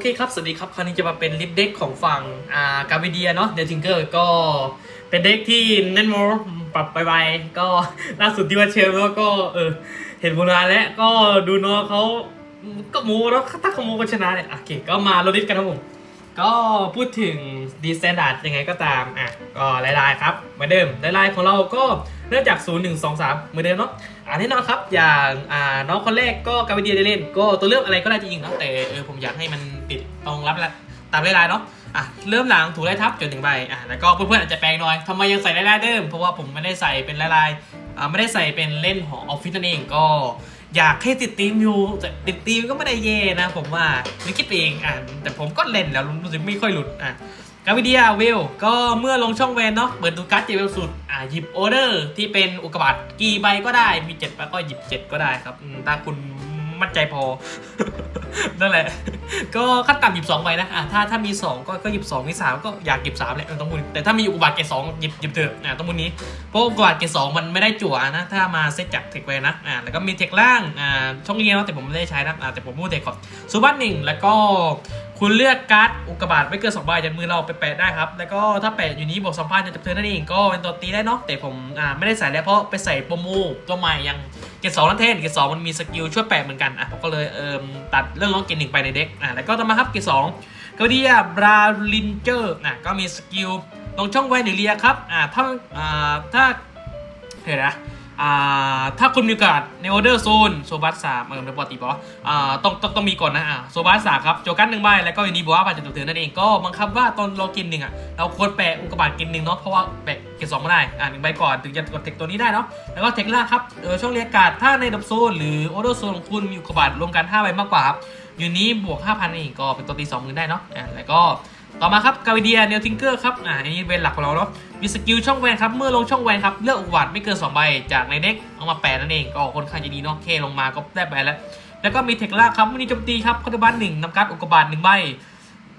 โอเคครับ สวัสดีครับ คราวนี้จะมาเป็นลิสต์เด็กของฝั่งอ่ากาวิเดียเนาะ เดลทิงเกอร์ก็เป็นเด็กที่เน้นโมปรับไปไปก็ล่าสุดที่ว่าเชลก็เออเห็นผลงานแล้วก็ดูน้องเขาก็โมแล้วถ้าเขาโมก็ชนะเนี่ยโอเคก็มาโรลิสกันครับผม ก็พูดถึงดีสแตนดาร์ดยังไงก็ตามอะก็ลายๆครับเหมือนเดิมลายๆของเราก็เริ่มจาก 0 1 2 3เหมือนเดิมเนาะ อ่าแน่นอนครับ อย่างอ่าน้องคนแรกก็กาวิเดียได้เล่น ก็ตัวเลือกอะไรก็ได้จริงๆเนาะแต่เออผมอยากให้มันติดตรงรับละตามลายๆเนาะอะเริ่มหลังถูไล่ทับจนถึงใบอะแล้วก็เพื่อนๆอาจจะแปลงหน่อยทำไมยังใส่ลายๆเดิมเพราะว่าผมไม่ได้ใส่เป็นลายๆอ่าไม่ได้ใส่เป็นเล่นของออฟฟิศนั่นเองก็อยากให้ติดทีมอยู่แต่ติดทีมก็ไม่ได้เย่นะ ผมว่าไม่คิดเองอะแต่ผมก็เล่นแล้วรู้สึกไม่ค่อยหลุดอะ กาวิเดียเวลก็เมื่อลงช่องแวนเนาะเปิดดูการ์ดเจเวลสุดอะหยิบออเดอร์ที่เป็นอุกกาบาตกี่ใบก็ได้มี7ใบก็หยิบ7ก็ได้ครับถ้าคุณมั่นใจพอ นั่นแหละ ก็ขั้นต่ำหยิบ2ใบนะอะถ้าถ้ามี2ก็ก็หยิบ2มี3ก็อยากหยิบ3แหละต้องพูดแต่ถ้ามีอุกกาบาตเกรดสองหยิบหยิบเถอะอะต้องพูดนี้เพราะอุกกาบาตเกรดสองมันไม่ได้จั่วนะถ้ามาเซตจากเทคเวนะอ่าแล้วก็มีเทคล่างอ่าช่องเงี้ยเนาะแต่ผมไม่ได้ใช้นะอ่าแต่ผมพูดเทคก่อนซูบัตหนึ่งแล้วก็ คุณเลือกการ์ดอุกกาบาตไม่เกิน2ใบจากมือเราไปแปะได้ครับ แล้วก็ถ้าแปะอยู่นี้บวกสัมพันธ์จะจับเธอนั่นเองก็เป็นตัวตีได้เนาะแต่ผมอ่าไม่ได้ใส่แล้วเพราะไปใส่โปรโมตัวใหม่ยังเกรดสองนั่นเทนเกรดสองมันมีสกิลช่วยแปะเหมือนกันอะผมก็เลยเอ่มตัดเรื่องน้องเกรดหนึ่งไปในเด็กอ่าแล้วก็ต่อมาครับเกรดสองก็ดีอะบราลินเจอร์นะก็มีสกิลลงช่องแวนหรือเรียครับอ่าถ้าอ่าถ้าเห็นนะ ถ้าคุณมีโอกาสในออเดอร์โซนโซบัสสามเออเป็นปกติปะวะอ่าต้องต้องต้องมีก่อนนะอ่าโซบัสสามครับโจกันหนึ่งใบแล้วก็ยูนิบัวบาจะตัวเถือนั่นเองก็บังคับว่าตอนเรากินหนึ่งอะเราควรแปะอุกกาบาตกินหนึ่งเนาะเพราะว่าแปะเกรดสองไม่ได้อ่าหนึ่งใบก่อนถึงจะกดเทคตัวนี้ได้เนาะแล้วก็เทคล่างครับเออช่องเรียกการ์ดถ้าในดับโซนหรือออเดอร์โซนของคุณมีอุกกาบาตรวมกัน5ใบมากกว่าครับอยู่นี้บวก5,000เองก็เป็นตัวตี2มือได้เนาะอ่าแล้วก็ต่อมาครับกาวิเดียเนลทิงเกอร์ครับอ่าอันนี้เป็นหลักของเราเนาะ มีสกิลช่องแวนครับเมื่อลงช่องแวนครับเลือกอุกบาตไม่เกิน2ใบจากในเด็กเอามาแปะนั่นเองก็ค่อนข้างจะดีเนาะเคลงมาก็ได้ไปแล้ว แล้วก็มีเทคล่าครับวันนี้โจมตีครับคาร์บันหนึ่งนำการ์ดอุกบาทหนึ่งใบ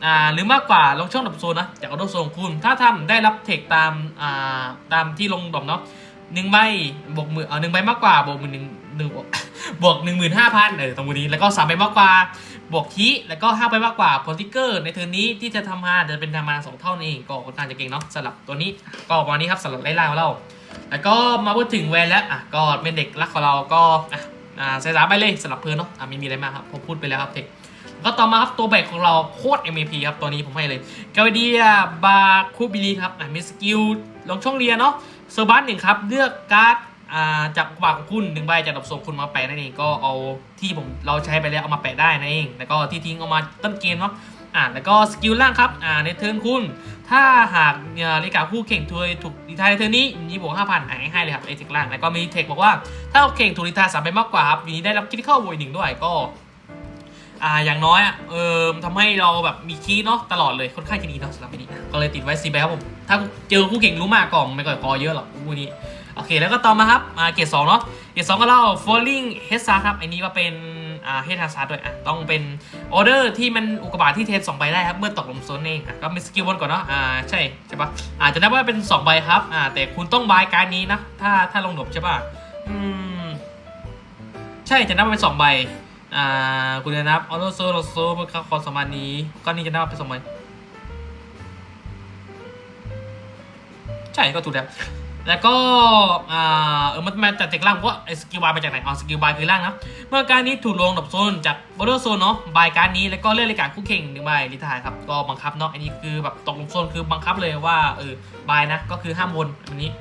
อ่าหรือมากกว่าลงช่องดับโซนนะจากออโต้โซนของคุณถ้าทำได้รับเทคตามอ่าตามที่ลงดอมเนาะหนึ่งใบบวกหมื่นเออหนึ่งใบมากกว่าบวกหมื่นหนึ่ง หนึ่งบวกหนึ่งหมื่นห้าพันเออตรงนี้แล้วก็สามใบมากกว่า บวกคีแล้วก็5ไปมากกว่าโพอติเกอร์ในเทอร์นนี้ที่จะทำมาจะเป็นทำมาสองเท่านั่นเองก็ค่อนข้างจะเก่งเนาะสำหรับตัวนี้ก็ประมาณนี้ครับสำหรับไล่ล่าของเรา แล้วก็มาพูดถึงแวนแล้วอะก็เป็นเด็กรักของเราก็อะอ่าใส่สามไปเลยสำหรับเพื่อนเนาะอะไม่มีอะไรมากครับผมพูดไปแล้วครับเทคแล้วก็ต่อมาครับตัวแบกของเราโคตร MVP ครับตัวนี้ผมให้เลยกาเวเดียบาคูบิลีครับอะมีสกิลลงช่องเรียนเนาะเซอร์บัสหนึ่งครับเลือกการ์ด อ่าจับกระบาของคุณหนึ่งใบจากดับส่งคุณมาแปะนั่นเองก็เอาที่ผมเราใช้ไปแล้วเอามาแปะได้นั่นเองแล้วก็ที่ทิ้งเอามาต้นเกมเนาะอ่าแล้วก็สกิลล่างครับอ่าในเทิร์นคุณ ถ้าหากเนี่ยริกาคู่เข่งถวยถูกดีทายในเทิร์นนี้มีบวกห้าพันให้ให้เลยครับไอเทคล่างแล้วก็มีเทคบอกว่าถ้าเอาเข่งถูกดีทายสามไปมากกว่าครับมีได้รับคิดเข้าบวกหนึ่งด้วยก็อ่าอย่างน้อยอะเออทำให้เราแบบมีคีย์เนาะตลอดเลยค่อนข้างจะดีเนาะสำหรับอันนี้ก็เลยติดไว้ซีแบครับผมถ้าเจอคู่เก่งรู้มากก่อนไม่ก่อยคอเยอะหรอกคู่นี้ อเคแล้วก็ต่อมาครับอ่าเกรดสองเนาะเกรดสองก็เล่า falling h e s a ครับอันนี้ว่าเป็นอ่า h e a d h a z a r ด้วยอะต้องเป็นออเดอร์ที่มันอุกกาบาตที่เทสสองใบได้ครับเมื่อตกลงโซนเองอะก็มีสกิลบนก่อนเนาะอ่าใช่ใช่ปะอาจจะนับว่าเป็น2ใบครับอ่าแต่คุณต้องบายการนี้นะถ้าถ้าลงดบใช่ปะอืมใช่จะนับว่าเป็น2ใบอ่าคุณจะนับออโตโซโลโซเมื่อเข้าคอสมานี้ก็นี่จะนับว่าเป็นสองใบใช่ก็ถูกแล้ว แล้วก็เออมันมาจากเทคล่างเพราะไอ้สกิลบายมาจากไหนอ๋อสกิลบายคือล่างนะเมื่อการนี้ถูกลงดับโซนจากบอร์เดอร์โซนเนาะบายการนี้แล้วก็เลื่อนรายการคู่เข่งหนึ่งใบลิทายครับก็บังคับเนาะอันนี้คือแบบตกลงโซนคือบังคับเลยว่าเออบายนะก็คือห้ามวนอันนี้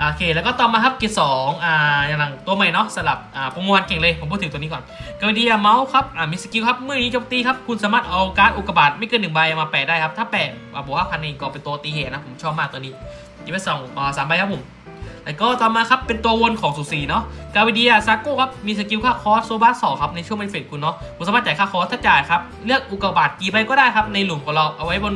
โอเค แล้วก็ต่อมาครับเกียร์สองอ่าอย่างตัวใหม่เนาะสลับอ่าโปรโมชั่นเก่งเลย ผมพูดถึงตัวนี้ก่อนกาเดียเมาส์ครับอ่ามีสกิลครับ เมื่อนี้โจมตีครับ คุณสามารถเอาการ์ดอุกกาบาตไม่เกินหนึ่งใบมาแปะได้ครับ ถ้าแปะอ่าบวกห้าพันเองก็เป็นตัวตีเหตุนะ ผมชอบมากตัวนี้ ยิบไปสองอ่าสามใบครับผมแล้วก็ต่อมาครับเป็นตัววนของสุสีเนาะกาวิเดียซาโก้ครับมีสกิลค่าคอสโซบัสสองครับในช่วงเป็นเฟสคุณเนาะคุณสามารถจ่ายค่าคอสถ้าจ่ายครับเลือกอุกกาบาตกี่ใบก็ได้ครับในหลุมของเราเอาไว้บน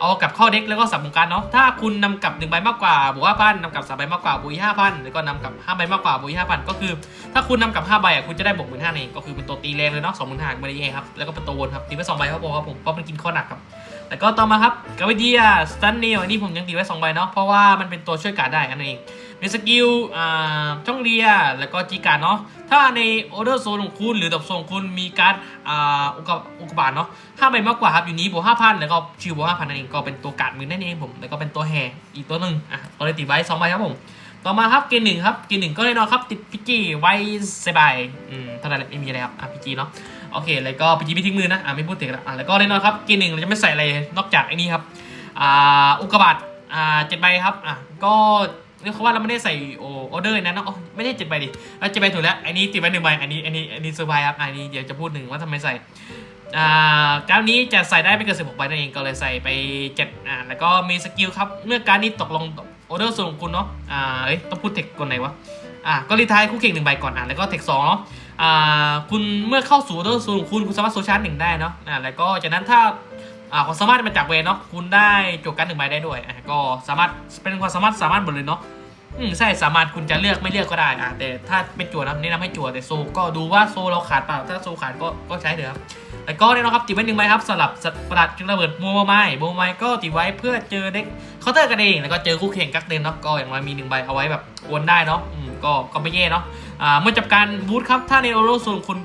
เอากลับเข้าเด็กแล้วก็สับวงการเนาะถ้าคุณนำกลับหนึ่งใบมากกว่าบวกห้าพันนำกลับสามใบมากกว่าบวกห้าพันแล้วก็นำกลับห้าใบมากกว่าบวกห้าพันก็คือ ถ้าคุณนำกลับห้าใบอะคุณจะได้บวกหมื่นห้าเองก็คือเป็นตัวตีแรงเลยเนาะสองหมื่นห้าไม่ได้เองครับแล้วก็เป็นตัววนครับตีไปสองใบครับผมครับผมเพราะมันกินข้อหนักครับ แล้วก็ต่อมาครับกาวิเดียสตันเนลอันนี้ผมยังตีไว้สองใบเนาะเพราะว่ามันเป็นตัวช่วยการได้อันนั้เองมีสกิลอ่าช่องเรียแล้วก็จีการเนาะถ้าในออเดอร์โซนของคุณหรือดับโซนของคุณมีการอ่าอุกกาอุกบาตเนาะห้าใบมากกว่าครับอยู่นี้บวกห้าพันแล้วก็ชิวบวกห้าพันนั่นเองก็เป็นตัวการ์ดมือนั่นเองผมแล้วก็เป็นตัวแห่อีกตัวหนึ่งอะก็เลยติดไว้สองใบครับผมต่อมาครับเกณฑ์หนึ่งครับเกณฑ์หนึ่งก็แน่นอนครับติดพิจีไว้สบายอืมเท่านั้นแหละไม่มีอะไรครับอะพิจีเนาะ โอเคแล้วก็พิจีไม่ทิ้งมือนะอะไม่พูดถึงแล้วอะแล้วก็แน่นอนครับเกณฑ์หนึ่งเราจะไม่ใส่อะไรนอกจากไอ้นี่ครับอ่าอุกกาบาตอ่าเจ็ดใบครับอะก็เรียกว่าเราไม่ได้ใส่โอออเดอร์นะเนาะอ๋อไม่ได้เจ็ดใบดิอะเจ็ดใบถูกแล้วอันนี้ติดไว้หนึ่งใบอันนี้อันนี้อันนี้เซอร์ไพรส์ครับอันนี้เดี๋ยวจะพูดหนึ่งว่าทำไมใส่อ่าการนี้จะใส่ได้ไม่เกิน16ใบนั่นเองก็เลยใส่ไป7อ่าแล้วก็มีสกิลครับเมื่อการนี้ตกลงออเดอร์ส่วนของคุณเนาะอ่าเอ้ยต้องพูดเทคก่อนไหนวะอ่าก็รีทายคู่เข่งหนึ่งใบก่อนอ่าแล้วก็เทคสองเนาะ คุณเมื่อเข้าสู่ออเดอร์ส่วนของคุณคุณสามารถโซชาร์จหนึ่งได้เนาะอ่าแล้วก็จากนั้นถ้าความสามารถมาจากเวเนาะคุณได้จกการหนึ่งใบได้ด้วยก็สามารถเป็นความสามารถสามารถหมดเลยเนาะอืมใช่สามารถคุณจะเลือกไม่เลือกก็ได้อะแต่ถ้าเป็นจั่วนะแนะนำให้จั่วแต่โซก็ดูว่าโซเราขาดเปล่าถ้าโซขาดก็ก็ใช้เถอะครับแล้วก็แน่นอนครับติดไว้หนึ่งใบครับสลับสัตว์ประหลาดจึงระเบิดมัวไม้มัวไม้ก็ติดไว้เพื่อเจอเด็กเคาน์เตอร์กันเองแล้วก็เจอคู่แข่งกักเดนเนาะก็อย่างน้อยมีหนึ่งใบเอาไว้แบบวนได้เนาะอืมก็ก็ไม่แย่เนาะ เมื่อจับการบูทครับ ถ้าในโอโรโซนคุณ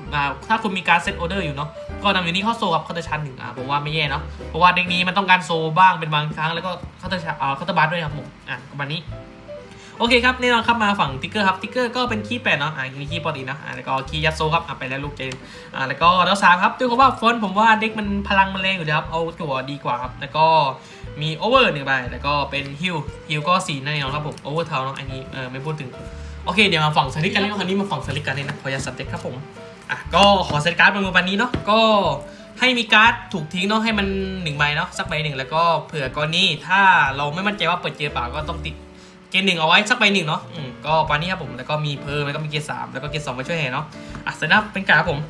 ถ้าคุณมีการเซตออเดอร์อยู่เนาะก็นำอยู่นี้เข้าโซครับเคาน์เตอร์ชันหนึ่งผมว่าไม่แย่เนาะเพราะว่าเด็กนี้มันต้องการโซบ้างเป็นบางครั้งแล้วก็เคาน์เตอร์อ่าคาน์เตอร์บาร์ด้วยครับผมอะประมาณนี้โอเคครับแน่นอนครับมาฝั่งติ๊กเกอร์ครับติ๊กเกอร์ก็เป็นคีย์แปดเนาะอ่ามีคีย์ปกตินะอ่าแล้วก็คีย์ยัดโซครับอ่าไปแล้วลูกเจนอ่าแล้วก็ดาวสามครับด้วยความว่าฟอนต์ผมว่าเด็กมันพลังมันแรงอยู่แล้วครับเอาจั่วดีกว่าครับแล้วก็มีโอเวอร์หนึ่งใบแล้วก็เป็นฮิลฮิลก็สี่นั่นองครับผมโอเวอร์เทาเนาะอันนี้เออไม่พูดถึง โอเคเดี๋ยวมาฝั่งสลิกกันเลยคราวนี้มาฝั่งสลิกกันเลยนะขอยาสเด็กครับผมอะก็ขอเซตการ์ดเป็นมือวันนี้เนาะก็ให้มีการ์ดถูกทิ้งเนาะให้มันหนึ่งใบเนาะสักใบหนึ่งแล้วก็เผื่อกรณีถ้าเราไม่มั่นใจว่าเปิดเจอเปล่าก็ต้องติดเกณฑ์หนึ่งเอาไว้สักใบหนึ่งเนาะอืมก็ปานนี้ครับผมแล้วก็มีเพิ่มแล้วก็มีเกณฑ์สามแล้วก็เกณฑ์สองมาช่วยแห่เนาะอะเสร็จแล้วเป็นการ์ดครับผม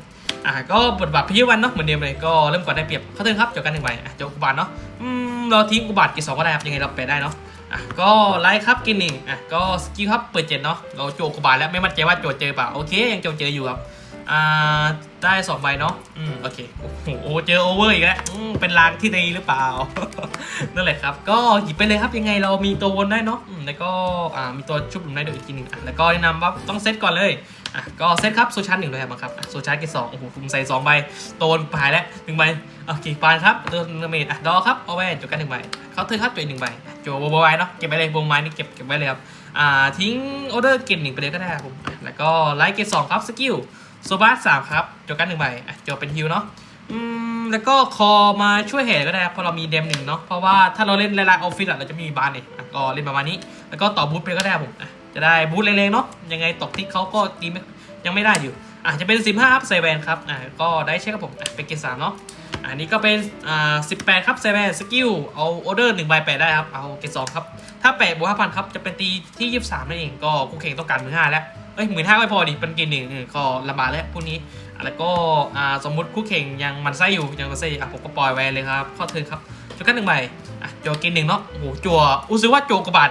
อะก็บทบาทพิยุวันเนาะเหมือนเดิมเลยก็เริ่มก่อนได้เปรียบเข้าเทิร์นครับเจบกันหนึ่งใบอะจบอุบาทเนาะอืมเราทิ้งอุบาทเกณฑ์สองก็ได้ครับยังไงเราแปได้เนาะ อะก็ไลค์ครับกินหนึ่งอะก็สกิลครับเปิดเจ็ดเนาะเราโจกบาลแล้วไม่มั่นใจว่าโจเจอเปล่าโอเคยังโจเจออยู่ครับ อ่าได้สองใบเนาะอืมโอเคโอ้โหเจอโอเวอร์อีกแล้วอืมเป็นลางที่ดีหรือเปล่า นั่นแหละครับ ก็หยิบไปเลยครับยังไงเรามีตัววนได้เนาะอืมแล้วก็อ่ามีตัวชุบหลุมได้ด้วยอีกทีหนึ่งอะแล้วก็แนะนำว่าต้องเซตก่อนเลยอะก็เซตครับโซชาร์หนึ่งเลยครับอะโซชาร์เกตสองโอ้โหผมใส่สองใบตัววนหายแล้วหนึ่งใบโอเคปานครับตัวเมดอะดอครับเอาไว้จบกันหนึ่งใบเขาเธอครับตัวอีกหนึ่งใบอะโจโบไว้เนาะเก็บไปเลยโบไม้นี่เก็บเก็บไว้เลยครับอ่าทิ้งออเดอร์เกตหนึ่งไปเลยก็ได้ครับผมอะแล้วก็ไลท์เกตสองครับสกิล โซบาสสามครับจบกันหนึ่งใบอะจบเป็นฮิวเนาะอืมแล้วก็คอมาช่วยแห่ก็ได้ครับเพราะเรามีเดมหนึ่งเนาะเพราะว่าถ้าเราเล่นไลน์ออฟฟิศอะเราจะมีบานเนี่ยอะก็เล่นประมาณนี้ แล้วก็ต่อบูทไปก็ได้ครับผมอะจะได้บูทเล็งๆเนาะยังไงตกทิกเขาก็ตีไม่ยังไม่ได้อยู่อะจะเป็น 15ครับเซเวนครับอะก็ได้เช็คครับผมอะเป็นเกรดสามเนาะอันนี้ก็เป็นอ่า18ครับเซเวนสกิลเอาออเดอร์หนึ่งใบแปะได้ครับเอาเกรดสองครับถ้าแปะบวกห้าพันครับจะเป็นตีที่23นั่นเองก็คู่แข่งต้องการมื่นห้าแล้ว อ้ยหมื่นห้าไม่พอดิเป็นเกรดหนึ่งก็ลำบากแล้วพวกนี้ แล้วก็สมมุติคู่แข่งยังมันไส้อยู่ยังมันไส้อะผมก็ปล่อยไว้เลยครับข้าเทิร์นครับจบกันหนึ่งใบอะโจกินหนึ่งเนาะโอ้โหจัวรู้สึกว่าโจกระบาด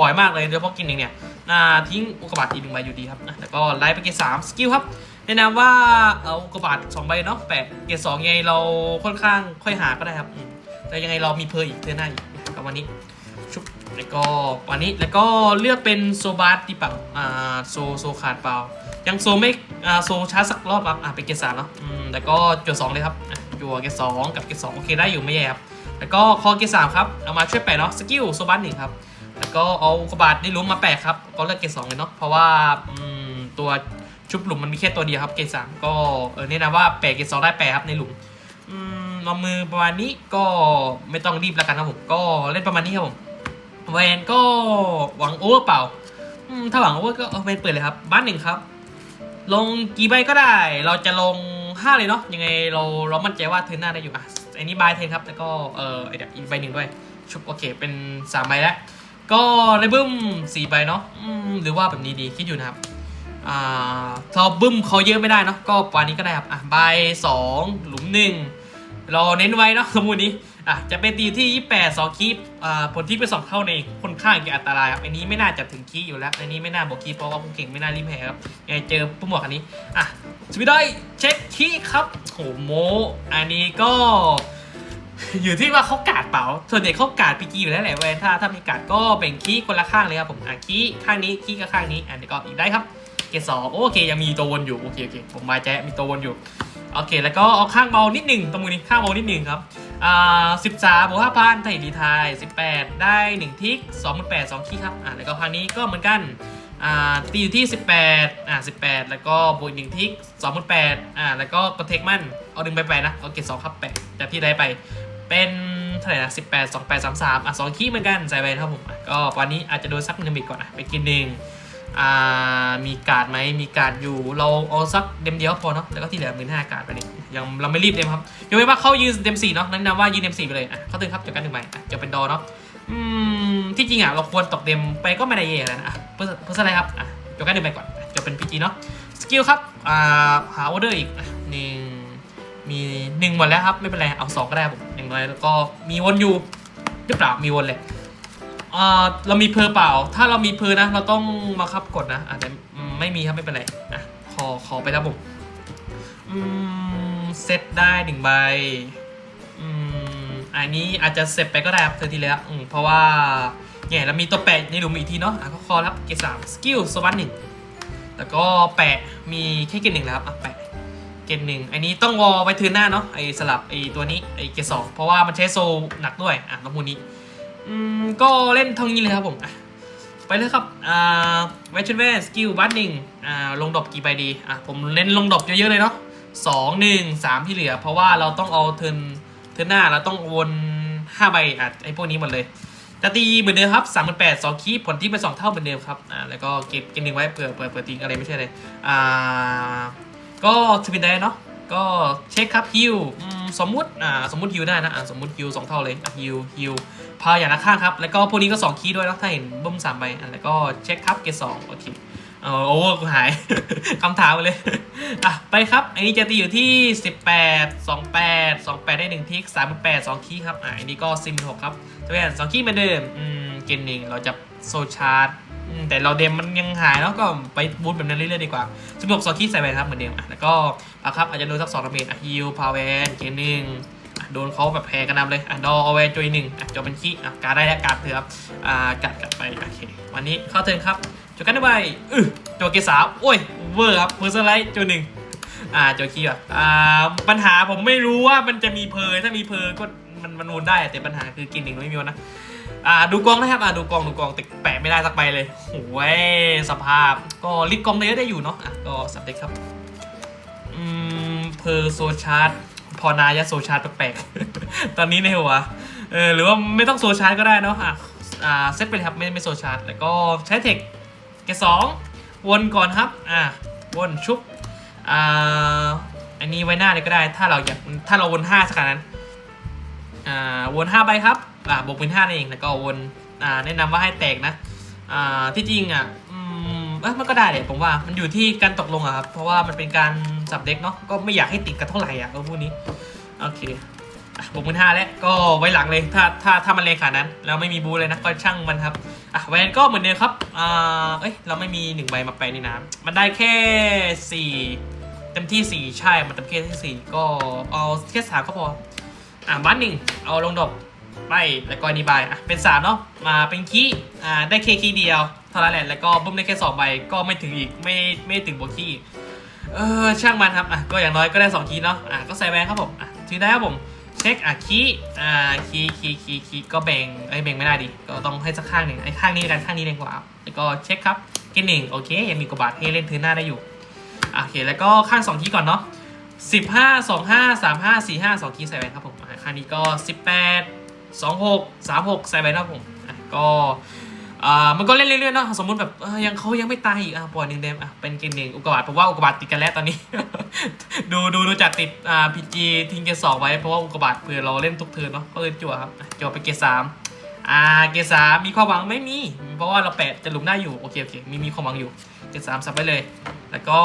บ่อยมากเลยโดยเฉพาะกินหนึ่งเนี่ยอ่าทิ้งอุกกาบาตอีกหนึ่งใบอยู่ดีครับแล้วก็ไล่ไปเกรดสามสกิลครับแนะนำว่าเอาอุกกาบาตสองใบเนาะแปะเกรดสองยังไงเราค่อนข้างค่อยหาก็ได้ครับแต่ยังไงเรามีเพอร์อีกเทื่อหน้าอีกกับวันนี้ แล้วก็วันนี้แล้วก็เลือกเป็นโซบาสดีเปล่าอ่าโซโซขาดเปล่า ยังโซไม่อ่าโซช้าสักรอบครับอ่าเป็นเกรดสามเนาะอืมแล้วก็จั่วสองเลยครับอะจั่วเกรดสองกับเกรดสองโอเคได้อยู่ไม่แย่ครับแล้วก็คอเกรดสามครับเอามาช่วยแปะเนาะสกิลโซบัสหนึ่งครับแล้วก็เอากระบาดได้ลุ้มมาแปะครับก็เลือกเกรดสองเลยเนาะเพราะว่าอืมตัวชุบหลุมมันมีแค่ตัวเดียวครับเกรดสามก็เออแนะนำว่าแปะเกรดสองได้แปะครับในหลุมอืมมามือประมาณนี้ก็ไม่ต้องรีบแล้วกันครับผมก็เล่นประมาณนี้ครับผม แวนก็หวังโอเวอร์เปล่าอืมถ้าหวังโอเวอร์ก็เอาไปเปิดเลยครับบ้านหนึ่งครับ ลงกี่ใบก็ได้ เราจะลง5เลยเนาะยังไงเราเรามั่นใจว่าเทิร์นหน้าได้อยู่อะอันนี้บายเทนครับแล้วก็เออไอเดี๋ยวอีกใบหนึ่งด้วยชุบโอเคเป็น3ใบแล้ว ก็ได้บึ้ม4ใบเนาะอืมหรือว่าแบบนี้ดีคิดอยู่นะครับอ่าเราบึ้มเขาเยอะไม่ได้เนาะก็ปานนี้ก็ได้ครับอะใบสองหลุมหนึ่งเราเน้นไว้เนาะสมมุตินี้ อะจะเป็นตีที่ 28 2คีปอ่าผลที่เป็น2เท่าในคนข้างจะอันตรายครับอันนี้ไม่น่าจะถึงคีอยู่แล้วอันนี้ไม่น่าบวกคีเพราะว่าผู้เก่งไม่น่ารีบแพ้ครับยังไงเจอผู้หมวกอันนี้อะสวิดได้เช็คคีย์ครับโหโม อันนี้ก็ อยู่ที่ว่าเขากาดเปล่าส่วนใหญ่เขากาดพีจีอยู่แล้วแหละเว้ยถ้าถ้ามีกาดก็แบ่งคีคนละข้างเลยครับผมอะคีข้างนี้คีกับข้างนี้อะเดี๋ยวก็อีกได้ครับเกสองโอเคยังมีตัววนอยู่โอเคโอเคผมมาแจ๊มีตัววนอยู่โอเค แล้วก็เอาข้างเบานิดหนึ่งตรงนี้ข้างเบานิดหนึ่งครับ อ่าสิบสามบวกห้าพันไทยดีไทยสิบแปดได้หนึ่งทิกสองหมื่นแปดสองคีย์ครับอะแล้วก็ข้างนี้ก็เหมือนกันอ่าตีอยู่ที่ 18อ่า18 แล้วก็บวกหนึ่งทิก28อ่าแล้วก็กดเทคมันเอาดึงไปไปนะเอาเกรดสองครับแปดจากที่ได้ไปเป็นเท่าไหร่นะ18 28 33อะ2คีย์เหมือนกันใส่ไปครับผมก็วันนี้อาจจะโดนซักหนึ่งบิดก่อนอะไปกินหนึ่ง อ่ามีการ์ดไหมมีการ์ดอยู่เราเอาสักเดมเดียวพอเนาะแล้วก็ที่เหลือหมื่นห้าการ์ดไปนี่ยังเราไม่รีบเดมครับยกเว้นว่าเขายืนเดมสี่เนาะแนั่นนะว่ายืนเดมสี่ไปเลยอะเขาตึงครับจากการหนึ่งใบอะจะเป็นดอเนาะอืมที่จริงอะเราควรตกเดมไปก็ไม่ได้แย่แล้วนะอะเพื่อเพื่ออะไรครับอะจบการหนึ่งไปก่อนจบเป็นพีจีเนาะสกิลครับอ่าหาออเดอร์อีกหนึ่งมีหนึ่งหมดแล้วครับไม่เป็นไรเอาสองก็ได้ผมอย่างน้อยแล้วก็มีวนอยู่หรือเปล่ามีวนแหละ อ่าเรามีเพอเปล่า ถ้าเรามีเพอนะ เราต้องมาคับกดนะอะแต่อืมไม่มีครับไม่เป็นไรอะขอขอไปแล้วผมอืมเซตได้หนึ่งใบอืมอันนี้อาจจะเสร็จไปก็ได้ครับเธอทีแล้วอืมเพราะว่าเนี่ยเรามีตัวแปะในหลุมอีกทีเนาะอะก็คอรับเกรดสามสกิลสวัสดหนึ่งแล้วก็แปะมีแค่เกณฑ์หนึ่งแล้วครับอะแปะเกณฑ์หนึ่งอันนี้ต้องวอลไว้ทืนหน้าเนาะไอสลับไอตัวนี้ไอเกณฑ์สองเพราะว่ามันใช้โซลหนักด้วยอะน้องมูนี้ อืมก็เล่นเท่านี้เลยครับผมไปเลยครับอ่าเวชเชนเวสกิลบัตหนึ่งอ่าลงดอกกี่ใบดีอะผมเล่นลงดอกเยอะๆเลยเนาะสองหนึ่งสามที่เหลือ เพราะว่าเราต้องเอาเทินเทินหน้าเราต้องวนห้าใบอะไอพวกนี้หมดเลยจะตีเหมือนเดิมครับสามพันแปดสองคีผลที่เป็นสองเท่าเหมือนเดิมครับอ่าแล้วก็เก็บเก็บหนึ่งไว้เผื่อเผื่อเผื่อทิ้งอะไรไม่ใช่เลยอ่าก็ทวินได้เนาะก็เช็คครับฮิว สมมุติอ่าสมมุติฮิวได้นะอ่าสมมุติฮิวสองเท่าเลยอะฮิวฮิวพาอย่างละข้างครับ แล้วก็พวกนี้ก็สองคีย์ด้วยนะถ้าเห็นบุ้มสามใบอะแล้วก็เช็คครับเกตสองโอเคเออโอเวอร์กูหาย คำถามไปเลย อะ ไปครับ อันนี้จะตีอยู่ที่ 18 28 28 ได้ 1 ทิก38 2 คีย์ครับ อะ อันนี้ก็46ครับตัวอย่างสองขี้เหมือนเดิม อืม เกณฑ์หนึ่งเราจะโซชาร์จ แต่เราเดมมันยังหายแล้วก็ไปบูทแบบนั้นเรื่อยๆดีกว่าสิบหกสองขี้ใส่ไปครับเหมือนเดิมแล้วก็อะครับอาจจะโดนสักสองดาเมจอะฮิลพาวเวนเกณฑ์หนึ่งโดนเขาแบบแพ้กันนำเลยอะดอเอาเวนจุยหนึ่งอะจบเป็นขี้อะการดได้แล้วการดเถือะครับอ่ากัดกัดไปโอเควันนี้เข้าเทิร์นครับจบกันด้วยอือโจเกสาโอ้ยเวอร์ครับเพอร์เซอร์ไลท์จุยหนึ่งอ่าโจคีแบบอ่าปัญหาผมไม่รู้ว่ามันจะมีเพอร์ถ้ามีเพอร์ก็มันมันวนได้แต่ปัญหาคือกินหนึ่งไม่มีวนนะ อ่าดูกองนะครับอ่าดูกองดูกองแต่แปะไม่ได้สักใบเลยโอ้ยสภาพก็ลิดกองได้ได้อยู่เนาะอะก็สับเด็กครับอืมเพอร์โซชาร์ตพอนายะโซชาร์ตแปลกๆตอนนี้ในหัวเออหรือว่าไม่ต้องโซชาร์ตก็ได้เนาะอะอ่าเซตไปเลยครับไม่ไม่โซชาร์ตแล้วก็ใช้เทคเกสองวนก่อนครับอะวนชุบอ่าอันนี้ไว้หน้าเลยก็ได้ ถ้าเราอยากถ้าเราวนห้าสักขนาดนั้นอ่าวนห้าใบครับ อ่าบวกเป็นห้านั่นเองแล้วก็วนอ่าแนะนำว่าให้แตกนะอ่าที่จริงอะอืมเอ้ยมันก็ได้เลยผมว่ามันอยู่ที่การตกลงอะครับเพราะว่ามันเป็นการสับเด็กเนาะก็ไม่อยากให้ติดกันเท่าไหร่อะก็พูดนี้โอเคอะบวกเป็นห้าแล้วก็ไว้หลังเลยถ้าถ้าถ้ามันแรงขานั้นแล้วไม่มีบูเลยนะก็ช่างมันครับอะแวนก็เหมือนเดิมครับอ่าเอ้ยเราไม่มีหนึ่งใบมาแปะนี่นะมันได้แค่สี่เต็มที่สี่ใช่มันเต็มที่แค่สี่ก็เอาแค่สามก็พออะบ้านหนึ่งเอาลงดอก ไปแล้วก็อันนี้ใบอะเป็นสามเนาะมาเป็นคีอ่าได้เคคีเดียวเท่านั้นแหละแล้วก็บุ้มได้แค่สองใบก็ไม่ถึงอีกไม่ไม่ถึงบวกคีเออช่างมันครับอะก็อย่างน้อยก็ได้สองคีย์เนาะอะก็ใส่แวนครับผมอะถือได้ครับผมเช็คอะคีอ่าคีคีคีคีก็แบ่งไอ้แบ่งไม่ได้ดิก็ต้องให้สักข้างหนึ่งไอ้ข้างนี้กันข้างนี้แรงกว่าแล้วก็เช็คครับเกนหนึ่งโอเคยังมีกบาทให้เล่นถือหน้าได้อยู่อโอเคแล้วก็ข้างสองคีย์ก่อนเนาะสิบห้าสองห้าสามห้าสี่ห้าสองคีใส่แวนครับผมอะครั้งนี้ก็สิ บแปดสองหกสามหกใส่แวนครับผมอะก็อ่ามันก็เล่นเรื่อยๆเนาะสมมติแบบเอ้ยยังเขายังไม่ตายอีกอะปล่อยหนึ่งเดมอะเป็นเกมหนึ่งอุกกาบาตผมว่าอุกกาบาตติดกันแล้วตอนนี้ ดูดูดูจากติดอ่าพีจีทิ้งเกรดสองไว้เพราะว่าอุกกาบาตเผื่อเราเล่นทุกเทิร์นเนาะก็เลยจั่วครับอะจั่วไปเกรดสามอ่าเกรดสามมีความหวังไม่มี เพราะว่าเราแปะจะหลุมได้อยู่โอเคโอเคมีมีความหวังอยู่เกรดสามสับไปเลย แล้วก็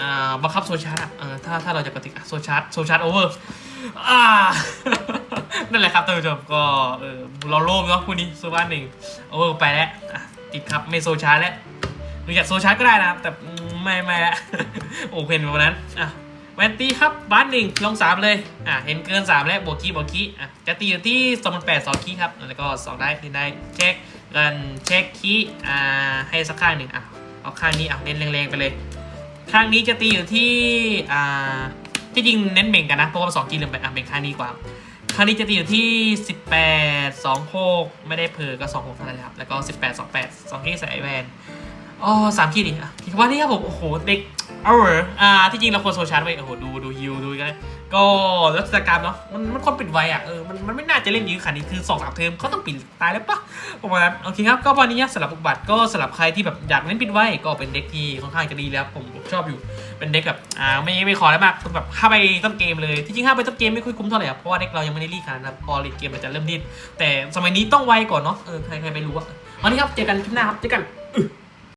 อ่าบังคับโซชาร์ตอะเออถ้าถ้าเราจะกระติกอะโซชาร์ตโซชาร์ตโอเวอร์อ่า นั่นแหละครับท่านผู้ชมก็เออเราโลภเนาะคู่นี้โซบ้านหนึ่งโอเวอร์ไปแล้วติดครับไม่โซชาร์แล้วหรืออยากโซชาร์ก็ได้นะครับ แต่ไม่ไม่ละโอ้เห็นแบบนั้นอะแวนตี้ครับบ้านหนึ่งลงสามเลยอะเห็นเกินสามแล้วบวกคีบวกคีอะจะตีอยู่ที่สองพันแปดสองคีครับแล้วก็สองได้เล่นได้เช็คกันเช็คคีอ่าให้สักข้างหนึ่งอะเอาข้างนี้อะเน้นแรงๆไปเลย ข้างนี้จะตีอยู่ที่อ่าที่จริงเน้นเบ่งกันนะเพราะว่าสองคีย์ลืมไปอะเบ่งข้างนี้กว่า รั้งนี้จะตีอยู่ที่ 18 26 ไม่ได้เพอก็ 26เท่านั้นแหละครับ แล้วก็ 18 28 2ที่ใส่ไอแวนอ๋อสามขีดอีกอะคิดว่านี่ครับผม โอ้โห เด็กเอาเหรออ่า ที่จริงเราควรโซชาร์จไว้โอ้โห ดูดูฮิวดูกันเลยก็รัชการเนาะ มันมันคนปิดไวอะ เออ มันมันไม่น่าจะเล่นยื้อขนาดนี้คือ2อสามเทอมเขาต้องปิดตายแล้วปะประมาณนั้นโอเคครับ ก็วันนี้สำหรับอุกบัตรก็สำหรับใครที่แบบอยากเล่นปิดไวก็เป็นเด็กที่ค่อนข้างจะดีแล้ว ผมชอบอยู่ เป็นเด็กแบบอ่าไม่ไม่ขอแล้วมากแบบห้าไปต้นเกมเลยที่จริงห้าไปต้นเกมไม่ค่อยคุ้มเท่าไหร่เพราะว่าเด็กเรายังไม่ได้รีดขนาดนั้นพอรีดเกมมันจะเริ่มรีดแต่สมัยนี้ต้องไวก่อนเนาะเออใครใครไปรู้อะวันนี้ครับเจอกันคลิปหน้าครับเจอกันอ